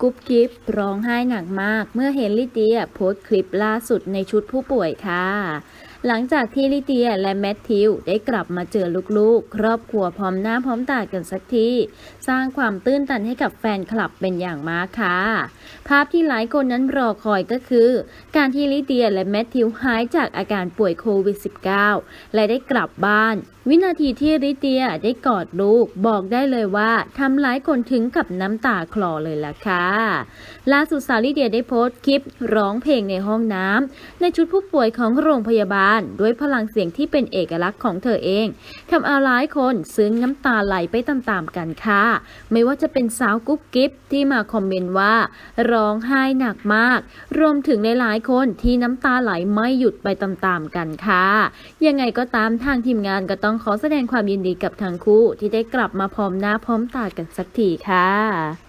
กุ๊บกิ๊บร้องไห้หนักมาก เมื่อเห็นลิเดียโพสต์คลิปล่าสุดในชุดผู้ป่วยค่ะ หลังจากที่ลิเดียและแมทธิวได้กลับมาเจอลูกๆ ครอบครัวพร้อมหน้าพร้อมตากันสักที สร้างความตื้นตันให้กับแฟนคลับเป็นอย่างมากค่ะ ภาพที่หลายคนนั้นรอคอยก็คือ การที่ลิเดียและแมทธิวหายจากอาการป่วยโควิด -19 และได้กลับบ้าน วินาทีที่ลิเดียได้กอดลูกบอกได้เลยว่าทำหลายคนถึงกับน้ำตาคลอเลยล่ะค่ะล่าสุดสาวลิเดียได้โพสต์คลิปร้องเพลงในห้องน้ำในชุดผู้ป่วยของโรงพยาบาลด้วยพลังเสียงที่เป็นเอกลักษณ์ของเธอเองทำเอาหลายคนซึ้งน้ำตาไหลไปตามๆกันค่ะ ไม่ว่าจะเป็นสาวกุ๊บกิ๊บที่มาคอมเมนต์ว่า ร้องไห้หนักมาก รวมถึงหลายๆคนที่น้ำตาไหลไม่หยุดไปตามๆกันค่ะ ยังไงก็ตามทางทีมงานก็ต้องขอแสดงความยินดีกับทั้งคู่ที่ได้กลับมาพร้อมหน้าพร้อมตากันสักทีค่ะ